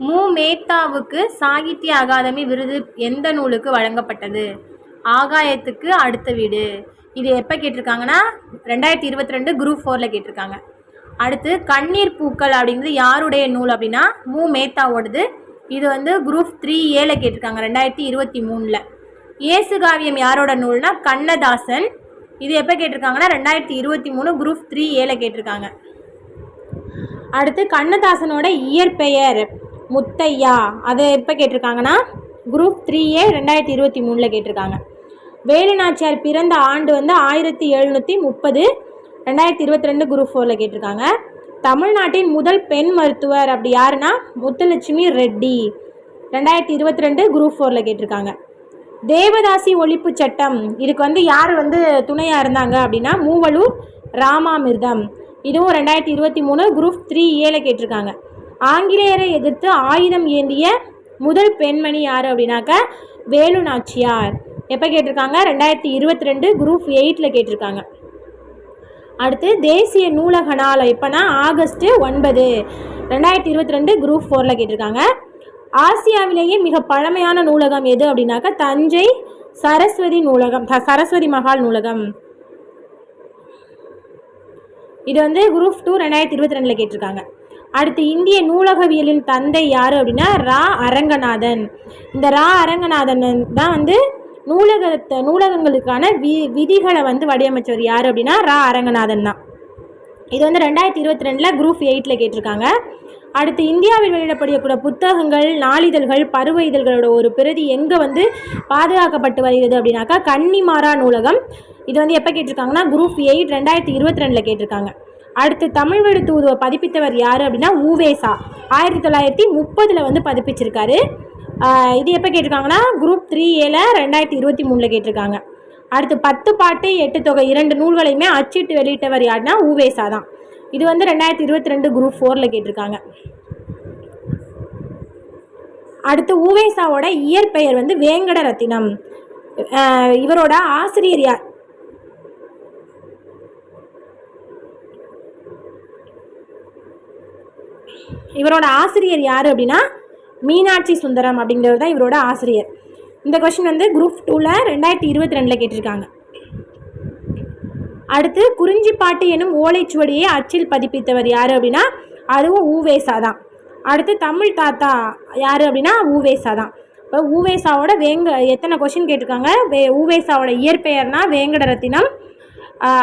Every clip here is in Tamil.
மு மேத்தாவுக்கு சாகித்ய அகாதமி விருது எந்த நூலுக்கு வழங்கப்பட்டது? ஆகாயத்துக்கு அடுத்த வீடு. இது எப்போ கேட்டிருக்காங்கன்னா ரெண்டாயிரத்தி இருபத்தி ரெண்டு குரூப் ஃபோரில் கேட்டிருக்காங்க. அடுத்து கண்ணீர் பூக்கள் அப்படிங்கிறது யாருடைய நூல் அப்படின்னா மு மேத்தாவோடது இது வந்து குரூப் த்ரீ ஏல கேட்டிருக்காங்க ரெண்டாயிரத்தி இருபத்தி மூணில். இயேசுகாவியம் யாரோட நூல்னா கண்ணதாசன். இது எப்போ கேட்டிருக்காங்கன்னா ரெண்டாயிரத்தி இருபத்தி மூணு குரூப் த்ரீ ஏல கேட்டிருக்காங்க. அடுத்து கண்ணதாசனோட இயற்பெயர். முத்தையா. அதை எப்போ கேட்டிருக்காங்கன்னா? குரூப் த்ரீ ஏ ரெண்டாயிரத்தி இருபத்தி மூணில் கேட்டிருக்காங்க. வேலுநாச்சியார் பிறந்த ஆண்டு வந்து ஆயிரத்தி எழுநூற்றி முப்பது ரெண்டாயிரத்தி இருபத்தி ரெண்டு குரூப் ஃபோரில் கேட்டிருக்காங்க. தமிழ்நாட்டின் முதல் பெண் மருத்துவர் அப்படி யாருன்னா? முத்துலட்சுமி ரெட்டி. ரெண்டாயிரத்தி இருபத்தி ரெண்டு குரூப் ஃபோரில் கேட்டிருக்காங்க. தேவதாசி ஒழிப்பு சட்டம். இதுக்கு வந்து யார் வந்து துணையாக இருந்தாங்க அப்படின்னா? மூவலூர் ராமாமிர்தம். இதுவும் ரெண்டாயிரத்தி இருபத்தி மூணு குரூப் த்ரீ ஏல கேட்டிருக்காங்க. ஆங்கிலேயரை எதிர்த்து ஆயுதம் ஏந்திய முதல் பெண்மணி யார் அப்படின்னாக்க வேலு நாச்சியார் எப்போ கேட்டிருக்காங்க? ரெண்டாயிரத்தி இருபத்தி ரெண்டு குரூப் எயிட்டில் கேட்டிருக்காங்க. அடுத்து தேசிய நூலக நாள் எப்போனா ஆகஸ்ட்டு ஒன்பது ரெண்டாயிரத்தி இருபத்தி ரெண்டு குரூப் ஃபோரில் கேட்டிருக்காங்க. ஆசியாவிலேயே மிக பழமையான நூலகம் எது அப்படின்னாக்கா தஞ்சை சரஸ்வதி நூலகம் த- சரஸ்வதி மகால் நூலகம். இது வந்து குரூப் டூ ரெண்டாயிரத்தி இருபத்தி ரெண்டில் கேட்டிருக்காங்க. அடுத்து இந்திய நூலகவியலின் தந்தை யார் அப்படின்னா ரா அரங்கநாதன். இந்த ரா அரங்கநாதன் தான் வந்து நூலகத்தை நூலகங்களுக்கான வி விதிகளை வந்து வடிவமைச்சவர் யார் அப்படின்னா ரா அரங்கநாதன் தான். இது வந்து ரெண்டாயிரத்தி இருபத்தி ரெண்டில் குரூப் எயிட்டில் கேட்டிருக்காங்க. அடுத்து இந்தியாவில் வெளியிடப்படக்கூடிய புத்தகங்கள் நாளிதழ்கள் பருவ இதழ்களோட ஒரு பிரதி எங்கே வந்து பாதுகாக்கப்பட்டு வருகிறது அப்படின்னாக்கா கன்னிமாரா நூலகம். இது வந்து எப்போ கேட்டிருக்காங்கன்னா குரூப் எயிட் ரெண்டாயிரத்தி இருபத்தி ரெண்டில் கேட்டிருக்காங்க. அடுத்து தமிழ் வழி தூதுவ பதிப்பித்தவர் யார் அப்படின்னா ஊவேசா. ஆயிரத்தி தொள்ளாயிரத்தி முப்பதில் வந்து பதிப்பிச்சிருக்காரு. இது எப்போ கேட்டிருக்காங்கன்னா குரூப் த்ரீ ஏல ரெண்டாயிரத்தி இருபத்தி மூணில் கேட்டிருக்காங்க. அடுத்து பத்து பாட்டு எட்டு தொகை இரண்டு நூல்களையுமே அச்சிட்டு வெளியிட்டவர் யாருன்னா ஊவேசா தான். இது வந்து ரெண்டாயிரத்தி இருபத்தி ரெண்டு குரூப் ஃபோரில் கேட்டிருக்காங்க. அடுத்து ஊவேசாவோட இயற்பெயர் வந்து வேங்கட ரத்தினம். இவரோட ஆசிரியர் யார்? இவரோட ஆசிரியர் யார் அப்படின்னா மீனாட்சி சுந்தரம் அப்படிங்கிறவர் தான் இவரோட ஆசிரியர். இந்த கொஷின் வந்து குரூப் டூவில் ரெண்டாயிரத்தி இருபத்தி ரெண்டில் கேட்டிருக்காங்க. அடுத்து குறிஞ்சிப்பாட்டு எனும் ஓலைச்சுவடியை அச்சில் பதிப்பித்தவர் யார் அப்படின்னா அதுவும் ஊவேசா தான். அடுத்து தமிழ் தாத்தா யார் அப்படின்னா ஊவேசா தான். இப்போ ஊவேசாவோட வேங்க எத்தனை கொஷின் கேட்டிருக்காங்க? வே ஊவேசாவோட இயற்பெயர்னா வேங்கட ரத்தினம்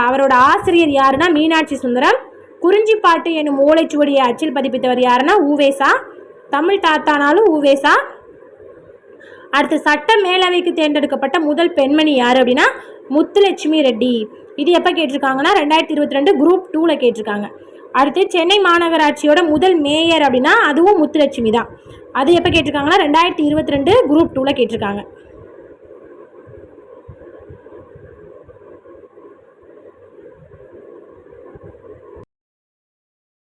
அவரோட ஆசிரியர் யாருன்னா மீனாட்சி சுந்தரம். குறிஞ்சிப்பாட்டு எனும் ஓலைச்சுவடியை அச்சில் பதிப்பித்தவர் யாருன்னா ஊவேசா. தமிழ் தாத்தானாலும் ஊவேசா. அடுத்து சட்ட மேலவைக்கு தேர்ந்தெடுக்கப்பட்ட முதல் பெண்மணி யார் அப்படின்னா முத்துலட்சுமி ரெட்டி. இது எப்போ கேட்டிருக்காங்கன்னா ரெண்டாயிரத்தி இருபத்தி ரெண்டு குரூப் டூவில் கேட்டிருக்காங்க. அடுத்து சென்னை மாநகராட்சியோட முதல் மேயர் அப்படின்னா அதுவும் முத்துலட்சுமி தான். அது எப்போ கேட்டிருக்காங்கன்னா ரெண்டாயிரத்தி இருபத்தி ரெண்டு குரூப் டூவில் கேட்டிருக்காங்க.